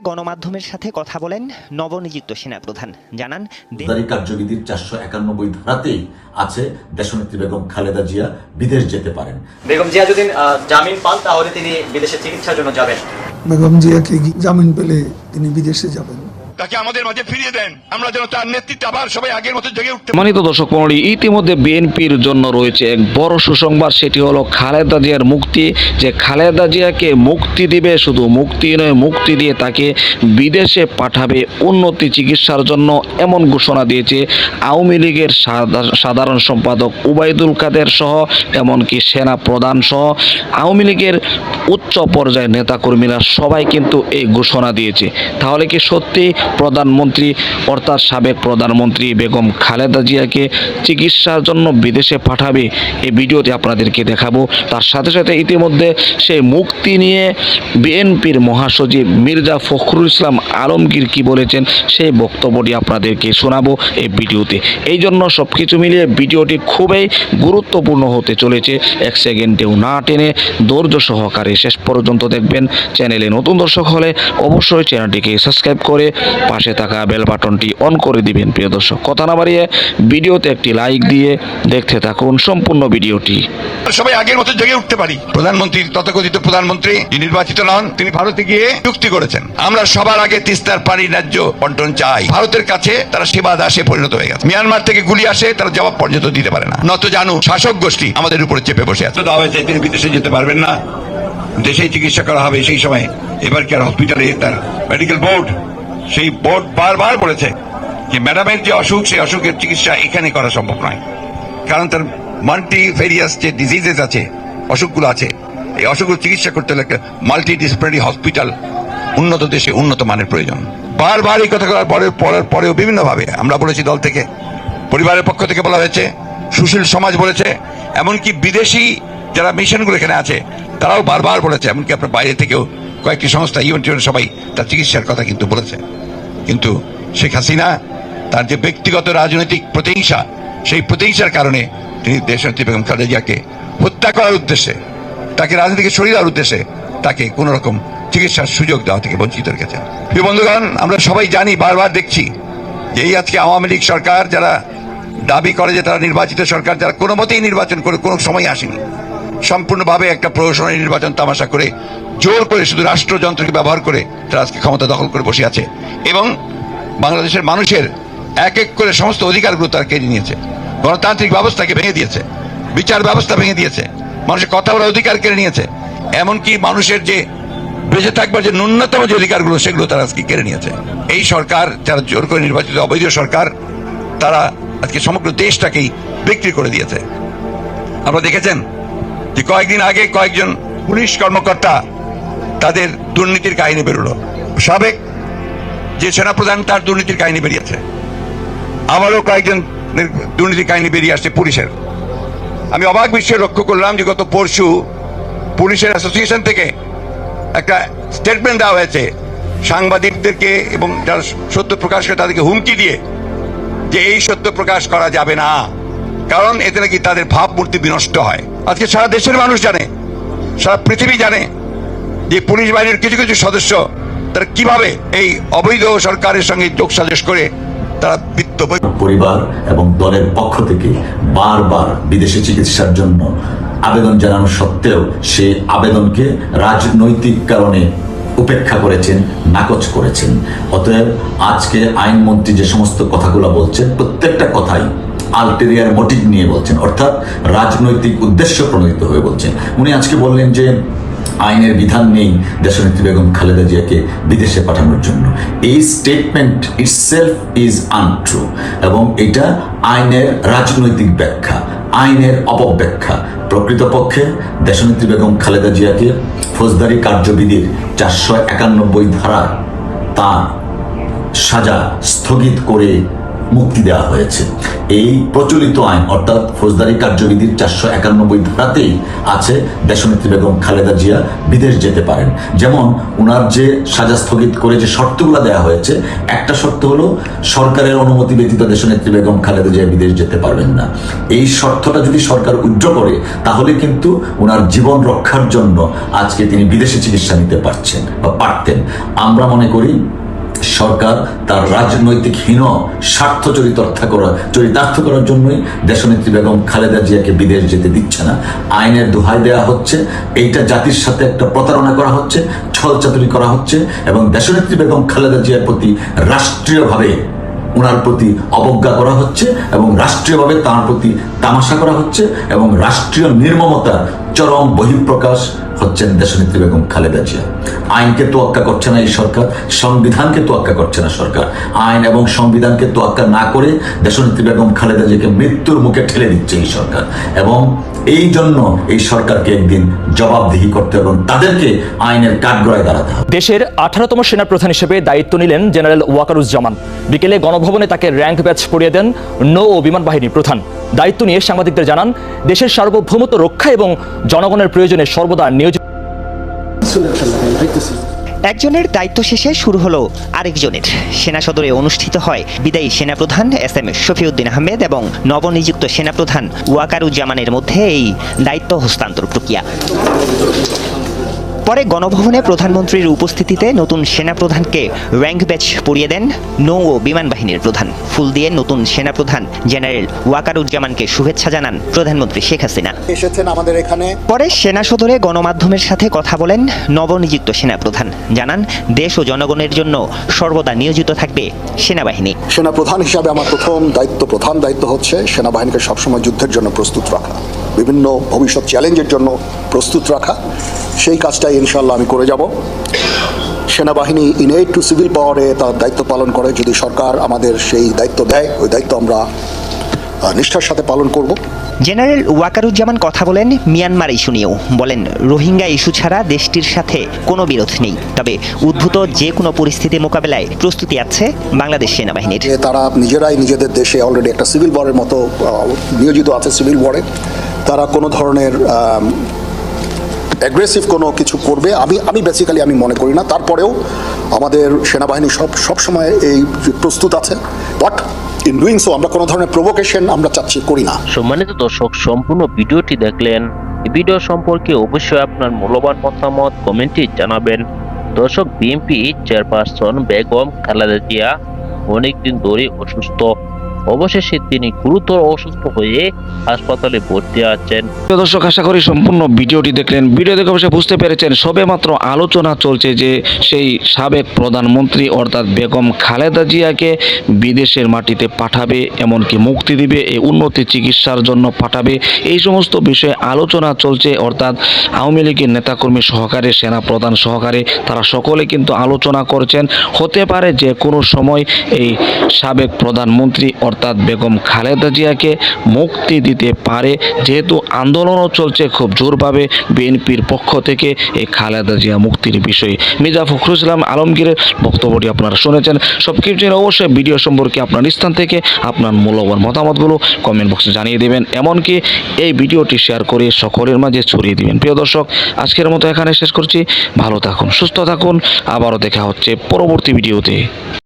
গণমাধ্যমের সাথে কথা বলেন নবনিযুক্ত সেনাপ্রধান। জানান দে- ফৌজদারি কার্যবিধির চারশো একানব্বই ধারাতেই আছে দেশনেত্রী বেগম খালেদা জিয়া বিদেশ যেতে পারেন। বেগম জিয়া যদি জামিন পান তাহলে তিনি বিদেশে চিকিৎসার জন্য যাবেন। বেগম জিয়াকে জামিন পেলে তিনি বিদেশে যাবেন। তাকে আমাদের মাঝে ফিরিয়ে দেন। আমরা যেন তার নেতৃত্বে আবার সবাই আগের মতো জেগে উঠতে সম্মানিত দর্শক মন্ডলী ইতিমধ্যে বিএনপির জন্য রয়েছে এক বড় সুসংবাদ। সেটি হলো খালেদা জিয়ার মুক্তি। যে খালেদা জিয়াকে মুক্তি দিবে শুধু মুক্তি নয়, মুক্তি দিয়ে তাকে বিদেশে পাঠাবে উন্নতি চিকিৎসার জন্য এমন ঘোষণা দিয়েছে আওয়ামী লীগের সাধা- সাধারণ সম্পাদক উবাইদুল কাদের সহ, এমনকি সেনা প্রধান সহ। আওয়ামী লীগের উচ্চ পর্যায়ের নেতাকর্মীরা সবাই কিন্তু এই ঘোষণা দিয়েছে। তাহলে কি সত্যি প্রধানমন্ত্রী অর্থাৎ সাবেক প্রধানমন্ত্রী বেগম খালেদা জিয়াকে চিকিৎসার জন্য বিদেশে পাঠাবে এই ভিডিওতে আপনাদেরকে দেখাবো। তার সাথে সাথে ইতিমধ্যে সেই মুক্তি নিয়ে বিএনপির মহাসচিব মির্জা ফখরুল ইসলাম আলমগীর কি বলেছেন সেই বক্তব্যটি আপনাদেরকে শোনাবো এই ভিডিওতে। এই জন্য সব কিছু মিলিয়ে ভিডিওটি খুবই গুরুত্বপূর্ণ হতে চলেছে। এক সেকেন্ডেও না টেনে ধৈর্য সহকারে শেষ পর্যন্ত দেখবেন। চ্যানেলে নতুন দর্শক হলে অবশ্যই চ্যানেলটিকে সাবস্ক্রাইব করে পাশে থাকা বেল বাটনটি অন করে দিবেন প্রিয় দর্শক। কথা না বাড়িয়ে ভিডিওতে একটি লাইক দিয়ে দেখতে থাকুন সম্পূর্ণ ভিডিওটি। সবাই আগের মতো জেগে উঠতে পারি। প্রধানমন্ত্রী তথাকথিত প্রধানমন্ত্রী যিনি নির্বাচিত নন তিনি ভারতে গিয়ে চুক্তি করেছেন। আমরা সবার আগে তিস্তার পানি ন্যায্য বন্টন চাই। ভারতের কাছে তারা সেবা দাসে পরিণত হয়ে গেছে। মিয়ানমার থেকে গুলি আসে তারা জবাব পর্যন্ত দিতে পারে না। নত জানু শাসক গোষ্ঠী আমাদের উপরে চেপে বসে আছে। দেওয়া হয়েছে তিনি বিদেশে যেতে পারবেন না। দেশেই চিকিৎসা করা হবে সেই সময়। এবার কি আর হসপিটালে তার মেডিকেল বোর্ড সেই বোর্ড বারবার বলেছে যে ম্যাডামের যে অসুখ, সেই অসুখের চিকিৎসা এখানে করা সম্ভব নয়। কারণ তার মাল্টি ভেরিয়াস যে ডিজিজেস আছে, অসুখগুলো আছে, এই অসুখগুলো চিকিৎসা করতে হলে মাল্টি ডিসিপ্লিনারি হসপিটাল উন্নত দেশে উন্নত মানের প্রয়োজন। বারবার এই কথা বলার পরে পরের পরেও বিভিন্নভাবে আমরা বলেছি দল থেকে, পরিবারের পক্ষ থেকে বলা হয়েছে, সুশীল সমাজ বলেছে, এমনকি বিদেশি যারা মিশনগুলো এখানে আছে, তারাও বারবার বলেছে, এমনকি আপনার বাইরে থেকেও কয়েকটি সংস্থা ইভেন্ট সবাই তার চিকিৎসার কথা কিন্তু বলেছে। কিন্তু শেখ হাসিনা তার যে ব্যক্তিগত রাজনৈতিক প্রতিহিংসা, সেই প্রতিহিংসার কারণে তিনি দেশনেত্রী বেগম খালেদা জিয়াকে হত্যা করার উদ্দেশ্যে, তাকে রাজনীতি থেকে সরিয়ে দেওয়ার উদ্দেশ্যে তাকে কোন রকম চিকিৎসার সুযোগ দেওয়া থেকে বঞ্চিত রেখেছেন। প্রিয় বন্ধুগণ, আমরা সবাই জানি, বারবার দেখছি যে এই আজকে আওয়ামী লীগ সরকার যারা দাবি করে যে তারা নির্বাচিত সরকার, যারা কোনো মতেই নির্বাচন করে কোনো সময় আসেনি। সম্পূর্ণভাবে একটা প্রহসনের নির্বাচন তামাশা করে, জোর করে শুধু রাষ্ট্রযন্ত্রকে ব্যবহার করে তারা আজকে ক্ষমতা দখল করে বসে আছে। এবং বাংলাদেশের মানুষের এক এক করে সমস্ত অধিকারগুলো তারা কেড়ে নিয়েছে। গণতান্ত্রিক ব্যবস্থাকে ভেঙে দিয়েছে। বিচার ব্যবস্থা ভেঙে দিয়েছে। মানুষের কথা বলার অধিকার কেড়ে নিয়েছে। এমনকি মানুষের যে বেঁচে থাকবার যে ন্যূনতম যে অধিকারগুলো, সেগুলো তারা আজকে কেড়ে নিয়েছে। এই সরকার, যারা জোর করে নির্বাচিত অবৈধ সরকার, তারা আজকে সমগ্র দেশটাকেই বিক্রি করে দিয়েছে। আপনারা দেখেছেন যে কয়েকদিন আগে কয়েকজন পুলিশ কর্মকর্তা তাদের দুর্নীতির কাহিনী বেরোলো। সাবেক যে সেনাপ্রধান, তার দুর্নীতির কাহিনী বেরিয়েছে। আমারও কয়েকজন দুর্নীতির কাহিনী বেরিয়ে আসছে পুলিশের। আমি অবাক বিশ্বে লক্ষ্য করলাম যে গত পরশু পুলিশের অ্যাসোসিয়েশন থেকে একটা স্টেটমেন্ট দেওয়া হয়েছে। সাংবাদিকদেরকে এবং যারা সত্য প্রকাশ করে তাদেরকে হুমকি দিয়ে যে এই সত্য প্রকাশ করা যাবে না। কারণ এতে নাকি তাদের ভাবমূর্তি বিনষ্ট হয়। আজকে সারা দেশের মানুষ জানে, সারা পৃথিবী জানে যে পুলিশ বাহিনীর কিছু কিছু সদস্য তারা কীভাবে এই অবৈধ সরকারের সঙ্গে যোগসাজশ করে তারা বিত্ত পরিবার এবং দলের পক্ষ থেকে বারবার বিদেশে চিকিৎসার জন্য আবেদন জানানো সত্ত্বেও সে আবেদনকে রাজনৈতিক কারণে উপেক্ষা করেছেন, নাকচ করেছেন। অতএব আজকে আইনমন্ত্রী যে সমস্ত কথাগুলো বলছেন, প্রত্যেকটা কথাই আলটেরিয়ার মোটিভ নিয়ে বলছেন, অর্থাৎ রাজনৈতিক উদ্দেশ্য প্রণোদিত হয়ে বলছেন। উনি আজকে বললেন যে, আইনের বিধান নেই দেশনেত্রী বেগম খালেদা জিয়াকে বিদেশে পাঠানোর জন্য। এই স্টেটমেন্ট ইটসেলফ ইজ আনট্রু এবং এটা আইনের রাজনৈতিক ব্যাখ্যা, আইনের অপব্যাখ্যা। প্রকৃতপক্ষে দেশনেত্রী বেগম খালেদা জিয়াকে ফৌজদারি কার্যবিধির চারশো একানব্বই ধারা তার সাজা স্থগিত করে মুক্তি দেওয়া হয়েছে। এই প্রচলিত আইন, অর্থাৎ ফৌজদারি কার্যবিধির চারশো একানব্বই ধারাতেই আছে দেশনেত্রী বেগম খালেদা জিয়া বিদেশ যেতে পারেন। যেমন, উনার যে সাজা স্থগিত করে যে শর্তগুলো দেওয়া হয়েছে, একটা শর্ত হলো সরকারের অনুমতি ব্যতীত দেশনেত্রী বেগম খালেদা জিয়া বিদেশ যেতে পারবেন না। এই শর্তটা যদি সরকার উজ্জ্ব করে, তাহলে কিন্তু ওনার জীবন রক্ষার জন্য আজকে তিনি বিদেশে চিকিৎসা নিতে পারছেন বা পারতেন। আমরা মনে করি সরকার তার রাজনৈতিক হীন স্বার্থ চরিতার্থ করা, চরিতার্থ করার জন্যই দেশনেত্রী বেগম খালেদা জিয়াকে বিদেশ যেতে দিচ্ছে না। আইনের দোহাই দেওয়া হচ্ছে, এইটা জাতির সাথে একটা প্রতারণা করা হচ্ছে, ছলচাতুরি করা হচ্ছে, এবং দেশনেত্রী বেগম খালেদা জিয়ার প্রতি রাষ্ট্রীয়ভাবে ওনার প্রতি অবজ্ঞা করা হচ্ছে এবং রাষ্ট্রীয়ভাবে তার প্রতি তামাশা করা হচ্ছে এবং রাষ্ট্রীয় নির্মমতার চরম বহিঃপ্রকাশ হচ্ছেন দেশনেত্রী বেগম খালেদা জিয়া। আইনকে তোয়াক্কা করছে না এই সরকার, সংবিধানকে তোয়াক্কা করছে না সরকার। আইন এবং সংবিধানকে তোয়াক্কা না করে দেশনেত্রী বেগম খালেদা জিয়াকে মৃত্যুর মুখে ঠেলে দিচ্ছে এই সরকার এবং এই জন্য এই সরকারকে একদিন জবাবদিহি করতে এবং তাদেরকে আইনের কাঠগড়ায় দাঁড়াতে হবে। দেশের আঠারোতম সেনাপ্রধান হিসেবে দায়িত্ব নিলেন জেনারেল ওয়াকারুজ্জামান। বিকেলে গণভবনে তাকে র্যাঙ্ক ব্যাচ পড়িয়ে দেন নৌ ও বিমান বাহিনী প্রধান। দায়িত্ব নিয়ে সাংবাদিকদের জানান, দেশের সার্বভৌমত্ব রক্ষা এবং জনগণের প্রয়োজনে সর্বদা নিয়োজিত একজনের দায়িত্ব শেষে শুরু হলো আরেকজনের। সেনা সদরে অনুষ্ঠিত হয় বিদায়ী সেনাপ্রধান এস এম শফিউদ্দিন আহমেদ এবং নবনিযুক্ত সেনাপ্রধান ওয়াকারুজ্জামানের মধ্যে এই দায়িত্ব হস্তান্তর প্রক্রিয়া। পরে গণভবনে প্রধানমন্ত্রীর উপস্থিতিতে নতুন সেনাপ্রধানকে র্যাঙ্ক ব্যাচ পরিয়ে দেন নৌ ও বিমান বাহিনীর প্রধান। ফুল দিয়ে নতুন সেনাপ্রধান জেনারেল ওয়াকারুজ্জামানকে শুভেচ্ছা জানান প্রধানমন্ত্রী শেখ হাসিনা। এসেছেন আমাদের এখানে। পরে সেনা সদরে গণমাধ্যমের সাথে কথা বলেন নবনিযুক্ত সেনাপ্রধান। জানান দেশ ও জনগণের জন্য সর্বদা নিয়োজিত থাকবে সেনাবাহিনী। সেনা প্রধান হিসাবে আমার প্রথম দায়িত্ব প্রধান দায়িত্ব হচ্ছে সেনাবাহিনীকে সবসময় যুদ্ধের জন্য প্রস্তুত রাখা। বিভিন্ন ভবিষ্যৎ চ্যালেঞ্জের জন্য প্রস্তুত রাখা। সেই কাজটাই ইনশাল্লাহ আমি করে যাব। সেনাবাহিনী ইনেট টু সিভিল পাওয়ারে তার দায়িত্ব পালন করে। যদি সরকার আমাদের সেই দায়িত্ব দেয় ওই দায়িত্ব আমরা নিষ্ঠার সাথে পালন করব। জেনারেল ওয়াকারুজ্জামান কথা বলেন মিয়ানমার ইস্যু নিয়েও। বলেন রোহিঙ্গা ইস্যু ছাড়া দেশটির সাথে কোনো বিরোধ নেই। তবে উদ্ভূত যে কোনো পরিস্থিতি মোকাবেলায় প্রস্তুতি আছে বাংলাদেশ সেনাবাহিনীর। তারা নিজেরাই নিজেদের দেশে অলরেডি একটা সিভিল ওয়ারের মতো নিয়োজিত আছে সিভিল ওয়ারে তারা কোনো ধরনের অ্যাগ্রেসিভ কোনো কিছু করবে, আমি আমি বেসিক্যালি আমি মনে করি না। তারপরেও আমাদের সেনাবাহিনী সব সবসময় এই প্রস্তুত আছে। বাট ইন ডুইং সো আমরা কোনো ধরনের প্রভোকেশন আমরা চাচ্ছি, করি না। সম্মানিত দর্শক, সম্পূর্ণ ভিডিওটি দেখলেন। ভিডিও সম্পর্কে অবশ্যই আপনার মূল্যবান মতামত কমেন্টে জানাবেন। দর্শক, বিএনপি চেয়ারপারসন বেগম খালেদা জিয়া অনেকদিন ধরে অসুস্থ। অবশেষে তিনি গুরুতর অসুস্থ হয়ে হাসপাতালে ভর্তি আছেন। দর্শক, আশা করি সম্পূর্ণ ভিডিওটি দেখলেন। ভিডিও দেখে অবশ্যই বুঝতে পেরেছেন সবে মাত্র আলোচনা চলছে যে সেই সাবেক প্রধানমন্ত্রী অর্থাৎ বেগম খালেদা জিয়াকে বিদেশের মাটিতে পাঠাবে, এমনকি মুক্তি দিবে এই উন্নতি চিকিৎসার জন্য পাঠাবে, এই সমস্ত বিষয়ে আলোচনা চলছে। অর্থাৎ আওয়ামী লীগের নেতাকর্মী সহকারে, সেনা প্রধান সহকারে, তারা সকলে কিন্তু আলোচনা করছেন। হতে পারে যে কোনো সময় এই সাবেক প্রধানমন্ত্রী অর্থাৎ বেগম খালেদা জিয়াকে মুক্তি দিতে পারে, যেহেতু আন্দোলনও চলছে খুব জোরভাবে বিএনপির পক্ষ থেকে এই খালেদা জিয়া মুক্তির বিষয়ে। মির্জা ফখরুল ইসলাম আলমগীরের বক্তব্যটি আপনারা শুনেছেন। সব কিছু অবশ্যই ভিডিও সম্পর্কে আপনার স্থান থেকে আপনার মূল্যবান মতামতগুলো কমেন্ট বক্সে জানিয়ে দেবেন। এমনকি এই ভিডিওটি শেয়ার করে সকলের মাঝে ছড়িয়ে দিবেন। প্রিয় দর্শক, আজকের মতো এখানে শেষ করছি। ভালো থাকুন, সুস্থ থাকুন। আবারও দেখা হচ্ছে পরবর্তী ভিডিওতে।